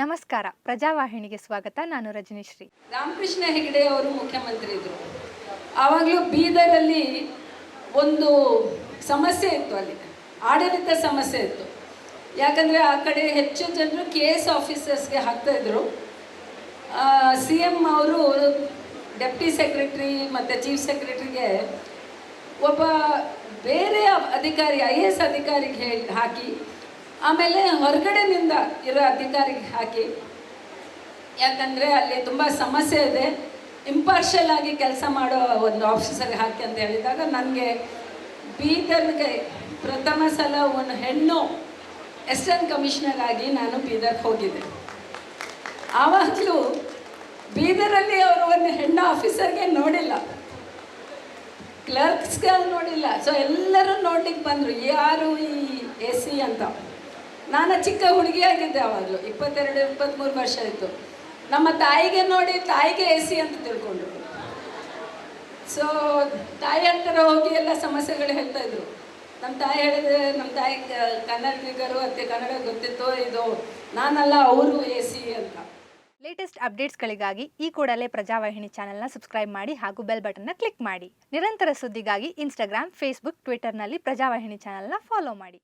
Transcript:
ನಮಸ್ಕಾರ. ಪ್ರಜಾವಾಹಿನಿಗೆ ಸ್ವಾಗತ. ನಾನು ರಜನಿಶ್ರೀ. ರಾಮಕೃಷ್ಣ ಹೆಗಡೆ ಅವರು ಮುಖ್ಯಮಂತ್ರಿ ಇದ್ರು ಆವಾಗಲೂ ಬೀದರಲ್ಲಿ ಒಂದು ಸಮಸ್ಯೆ ಇತ್ತು ಅಲ್ಲಿ. ಆಡಳಿತ ಸಮಸ್ಯೆ ಇತ್ತು. ಯಾಕಂದರೆ ಆ ಕಡೆ ಹೆಚ್ಚು ಜನರು ಕೆ ಎಸ್ ಆಫೀಸರ್ಸ್ಗೆ ಹಾಕ್ತಾಯಿದ್ರು ಸಿ ಎಂ ಅವರು ಡೆಪ್ಟಿ ಸೆಕ್ರೆಟ್ರಿ ಮತ್ತು ಚೀಫ್ ಸೆಕ್ರೆಟ್ರಿಗೆ ಒಬ್ಬ ಬೇರೆ ಅಧಿಕಾರಿ, ಐ ಎ ಎಸ್ ಅಧಿಕಾರಿಗೆ ಹೇಳಿ ಹಾಕಿ ಆಮೇಲೆ ಹೊರಗಡೆನಿಂದ ಇರೋ ಅಧಿಕಾರಿಗೆ ಹಾಕಿ. ಯಾಕಂದರೆ ಅಲ್ಲಿ ತುಂಬ ಸಮಸ್ಯೆ ಇದೆ. ಇಂಪಾರ್ಷಲ್ ಆಗಿ ಕೆಲಸ ಮಾಡೋ ಒಂದು ಆಫೀಸರ್ಗೆ ಹಾಕಿ ಅಂತ ಹೇಳಿದಾಗ ನನಗೆ ಬೀದರ್ಗೆ ಪ್ರಥಮ ಸಲ ಒಂದು ಹೆಣ್ಣು ಅಸಿಸ್ಟೆಂಟ್ ಕಮಿಷನರ್ ಆಗಿ ನಾನು ಬೀದರ್ಗೆ ಹೋಗಿದ್ದೆ. ಆವಾಗಲೂ ಬೀದರಲ್ಲಿ ಅವರು ಒಂದು ಹೆಣ್ಣು ಆಫೀಸರ್ಗೆ ನೋಡಿಲ್ಲ. ಕ್ಲರ್ಕ್ಸ್ಗಳು ನೋಡಿಲ್ಲ. ಸೊ ಎಲ್ಲರೂ ನೋಡ್ಲಿಕ್ಕೆ ಬಂದರು. ಯಾರು ಈ ಎ ಸಿ ಅಂತ? ನಾನು ಚಿಕ್ಕ ಹುಡುಗಿಯಾಗಿದ್ದೆ ಆವಾಗಲೂ ಇಪ್ಪತ್ತೆರಡು ಇಪ್ಪತ್ತ್ಮೂರು ವರ್ಷ ಆಯಿತು. ನಮ್ಮ ತಾಯಿಗೆ ನೋಡಿ ತಾಯಿಗೆ ಎ ಸಿ ಅಂತ ತಿಳ್ಕೊಂಡ್ರು. ಸೊ ತಾಯಿ ಹತ್ತಿರ ಹೋಗಿ ಎಲ್ಲ ಸಮಸ್ಯೆಗಳು ಹೇಳ್ತಾ ಇದ್ರು. ನಮ್ಮ ತಾಯಿ ಹೇಳಿದ್ರೆ ನಮ್ಮ ತಾಯಿ ಕನ್ನಡಿಗರು, ಅತ್ತೆ ಕನ್ನಡ ಗೊತ್ತಿತ್ತು ಇದು ನಾನಲ್ಲ ಅವರು ಎ ಸಿ ಅಂತ. ಲೇಟೆಸ್ಟ್ ಅಪ್ಡೇಟ್ಸ್ಗಳಿಗಾಗಿ ಈ ಕೂಡಲೇ ಪ್ರಜಾವಾಹಿನಿ ಚಾನೆಲ್ನ ಸಬ್ಸ್ಕ್ರೈಬ್ ಮಾಡಿ ಹಾಗೂ ಬೆಲ್ ಬಟನ್ನ ಕ್ಲಿಕ್ ಮಾಡಿ. ನಿರಂತರ ಸುದ್ದಿಗಾಗಿ ಇನ್ಸ್ಟಾಗ್ರಾಮ್ ಫೇಸ್ಬುಕ್ ಟ್ವಿಟರ್ನಲ್ಲಿ ಪ್ರಜಾವಾಹಿನಿ ಚಾನೆಲ್ನ ಫಾಲೋ ಮಾಡಿ.